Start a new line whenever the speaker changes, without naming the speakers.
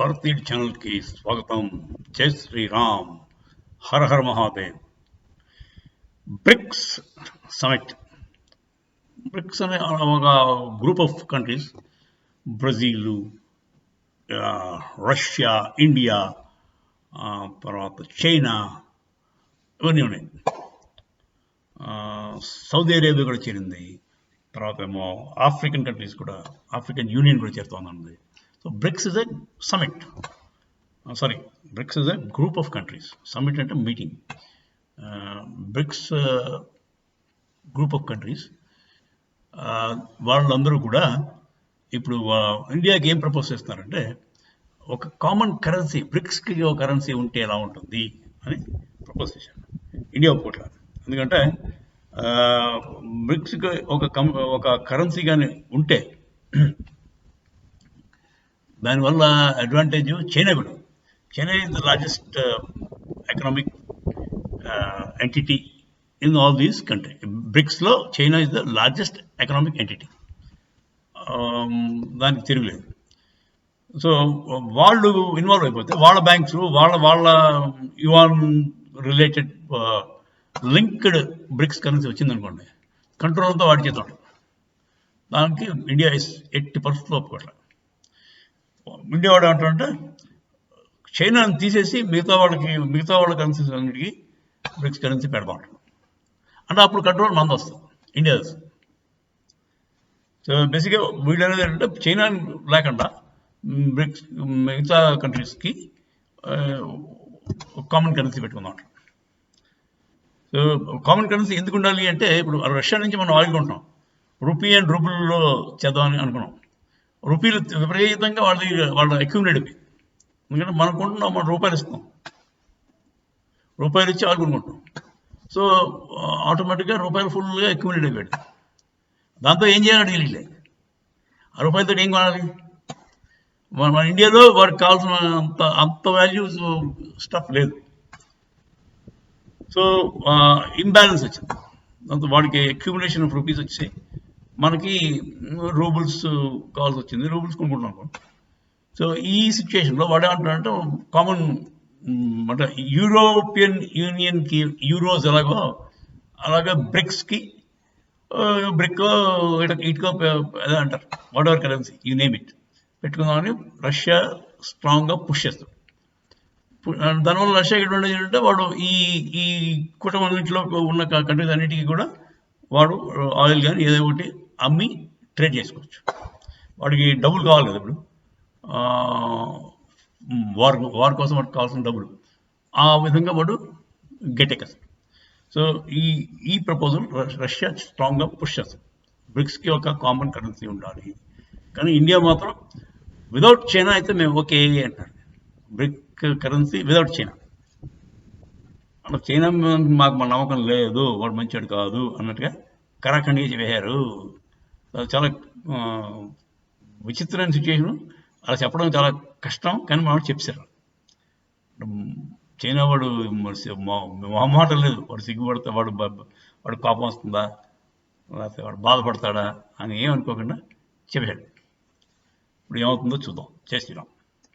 భారతీయ ఛానల్కి స్వాగతం. జై శ్రీరామ్. హర హర మహాదేవ్. BRICS summit. బ్రిక్స్ అనే ఒక group of countries Brazil Russia India తర్వాత చైనా ఇవన్నీ ఉన్నాయి. సౌదీ అరేబియా కూడా చేరింది. తర్వాత ఏమో ఆఫ్రికన్ కంట్రీస్ కూడా ఆఫ్రికన్ యూనియన్ కూడా చేరుతోంది. So BRICS is a summit sorry BRICS is a group of countries summit అంటే meeting BRICS group of countries వాళ్ళందరూ కూడా ఇప్పుడు ఇండియాకి ఏం ప్రపోజ్ చేస్తున్నారంటే ఒక కామన్ కరెన్సీ బ్రిక్స్కి ఒక కరెన్సీ ఉంటే ఎలా ఉంటుంది అని ప్రపోజ్ చేశారు. ఇండియా ఒప్పుకోట్ల ఎందుకంటే బ్రిక్స్కి ఒక కం ఒక కరెన్సీ కానీ ఉంటే దానివల్ల అడ్వాంటేజ్ చైనా కూడా China is the largest economic entity in all these country బ్రిక్స్లో China is the largest economic entity దానికి తిరగలేదు సో వాళ్ళు ఇన్వాల్వ్ అయిపోతే వాళ్ళ బ్యాంక్స్ వాళ్ళ వాళ్ళ yuan related linked BRICS currency వచ్చిందనుకోండి కంట్రోల్ అంతా వాడి చేత దానికి ఇండియా ఇస్ ఎట్టి పరిస్థితుల్లో ఒప్పుకోవట్లేదు ఇండియా అంటే చైనాని తీసేసి మిగతా వాళ్ళకి మిగతా వాళ్ళ కరెన్సీస్ అన్నిటికీ బ్రిక్స్ కరెన్సీ పెడదాం అంటే అప్పుడు కంట్రోల్ మంది వస్తుంది ఇండియా సో బేసిక్గా వీళ్ళు అనేది ఏంటంటే చైనా లేకుండా బ్రిక్స్ మిగతా కంట్రీస్కి కామన్ కరెన్సీ పెట్టుకుందాం సో కామన్ కరెన్సీ ఎందుకు ఉండాలి అంటే ఇప్పుడు రష్యా నుంచి మనం ఆయిల్ రూపీ అండ్ రూబుల్లో చేద్దామని అనుకున్నాం. రూపీలు విపరీతంగా వాళ్ళ దగ్గర వాళ్ళ అక్యూమిలేట్ అయిపోయి ఎందుకంటే మనం కొంటున్నాం మనం రూపాయలు ఇస్తాం రూపాయలు ఇచ్చి ఆయిల్ కొనుక్కుంటాం సో ఆటోమేటిక్గా రూపాయలు ఫుల్గా అక్యూమిలేట్ అయిపోయాడు దాంతో ఏం చేయాలని తెలియలే ఆ రూపాయలతో ఏం కొనాలి? మన మన ఇండియాలో వాడికి కావాల్సిన అంత అంత వాల్యూ స్టఫ్ లేదు. సో ఇంబ్యాలెన్స్ వచ్చింది. దాంతో వాడికి అక్యూములేషన్ ఆఫ్ రూపీస్ వచ్చాయి. మనకి రూబుల్స్ కావాల్సి వచ్చింది రూబుల్స్ కొనుక్కుంటున్నాం సో ఈ సిచ్యువేషన్లో వాడు ఏమంటాడంటే కామన్ అంటే యూరోపియన్ యూనియన్కి యూరోస్ ఎలాగో అలాగే బ్రిక్స్కి బ్రిక్ ఇటుక ఇటుక అదే అంటారు whatever currency you name it పెట్టుకుందామని Russia స్ట్రాంగ్గా పుష్ చేస్తాడు. దానివల్ల రష్యా ఎటువంటి ఏంటంటే వాడు ఈ ఈ కుటుంబాన్నింటిలో ఉన్న కంట్రీస్ అన్నిటికీ కూడా వాడు ఆయిల్ కానీ ఏదో ఒకటి అమ్మి ట్రేడ్ చేసుకోవచ్చు. వాడికి డబ్బులు కావాలి కదా ఇప్పుడు. వార్ వార్ కోసం వాడికి కావాల్సిన డబ్బులు. ఆ విధంగా వాడు గట్టెక్కేస్తాడు సో ఈ ఈ ప్రపోజల్ రష్యా స్ట్రాంగ్గా పుష్ చేస్తుంది బ్రిక్స్కి ఒక కామన్ కరెన్సీ ఉండాలి. కానీ ఇండియా మాత్రం వితౌట్ చైనా అయితే మేము ఓకే అంటారు బ్రిక్ కరెన్సీ వితౌట్ చైనా అలా చైనా మాకు మా నమ్మకం లేదు వాడు మంచివాడు కాదు అన్నట్టుగా కరాఖండిగా చెప్పారు వేయారు చాలా విచిత్రమైన సిచ్యువేషను అలా చెప్పడం చాలా కష్టం కానీ మనం చెప్పారు. చైనా వాడు మొ- మొహమాటం లేదు. వాడు సిగ్గుపడతా వాడు వాడు కోపం వస్తుందా? లేకపోతే వాడు బాధపడతాడా? అని ఏమనుకోకుండా చెప్పాడు. ఇప్పుడు ఏమవుతుందో చూద్దాం. చేస్తున్నాం.